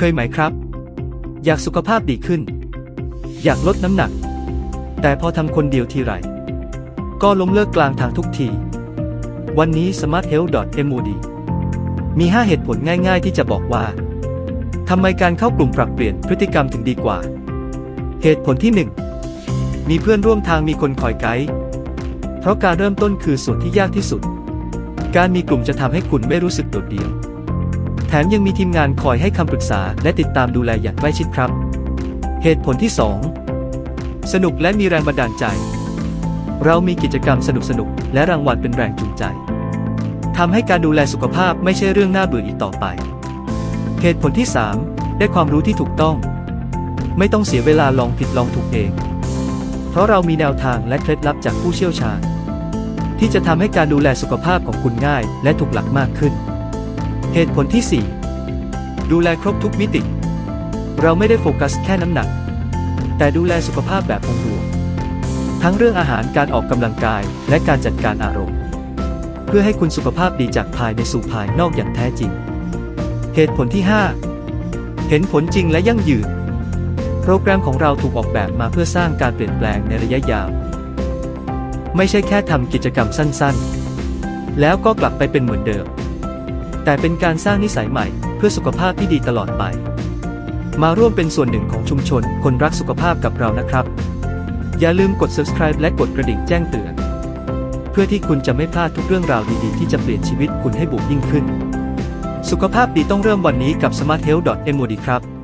เคยไหมครับ อยากสุขภาพดีขึ้น อยากลดน้ำหนัก แต่พอทำคนเดียวทีไร ก็ล้มเลิกกลางทางทุกที วันนี้ smarthealth.mod มี 5 เหตุผลง่ายๆ ที่จะบอกว่าทำไมการเข้ากลุ่มปรับเปลี่ยนพฤติกรรมถึงดีกว่า เหตุผลที่ 1 มีเพื่อนร่วมทางมีคนคอยไกด์เพราะการเริ่มต้นคือส่วนที่ยากที่สุด การมีกลุ่มจะทำให้คุณไม่รู้สึกโดดเดี่ยว แถมยังมีทีมงานคอยให้คำปรึกษาและติดตามดูแลอย่างใกล้ชิดครับ เหตุผลที่ 2 สนุกและมีแรงบันดาลใจ เรามีกิจกรรมสนุกๆและรางวัลเป็นแรงจูงใจทำให้การดูแลสุขภาพไม่ใช่เรื่องน่าเบื่ออีกต่อไป เหตุผลที่ 3 ได้ความรู้ที่ถูกต้อง ไม่ต้องเสียเวลาลองผิดลองถูกเอง เพราะเรามีแนวทางและเคล็ดลับจากผู้เชี่ยวชาญ ที่จะทำให้การดูแลสุขภาพของคุณง่ายและถูกหลักมากขึ้น เหตุผลที่ 4 ดูแลครบทุกมิติ เราไม่ได้โฟกัสแค่น้ำหนัก แต่ดูแลสุขภาพแบบองค์รวม ทั้งเรื่องอาหารการออกกำลังกายและการจัดการอารมณ์ เพื่อให้คุณสุขภาพดีจากภายในสู่ภายนอกอย่างแท้จริง เหตุผลที่ 5 เห็นผลจริงและยั่งยืน โปรแกรมของเราถูกออกแบบมาเพื่อสร้างการเปลี่ยนแปลงในระยะยาว ไม่ใช่แค่ทำกิจกรรมสั้นๆ แล้วก็กลับไปเป็นเหมือนเดิม แต่เป็นการสร้างนิสัยใหม่เพื่อสุขภาพที่ดีตลอดไป มาร่วมเป็นส่วนหนึ่งของชุมชนคนรักสุขภาพกับเรานะครับ อย่าลืมกด subscribe และกดกระดิ่งแจ้งเตือน เพื่อที่คุณจะไม่พลาดทุกเรื่องราวดีๆ ที่จะเปลี่ยนชีวิตคุณให้บวกยิ่งขึ้น สุขภาพดีต้องเริ่มวันนี้กับ smarthealth.mod ครับ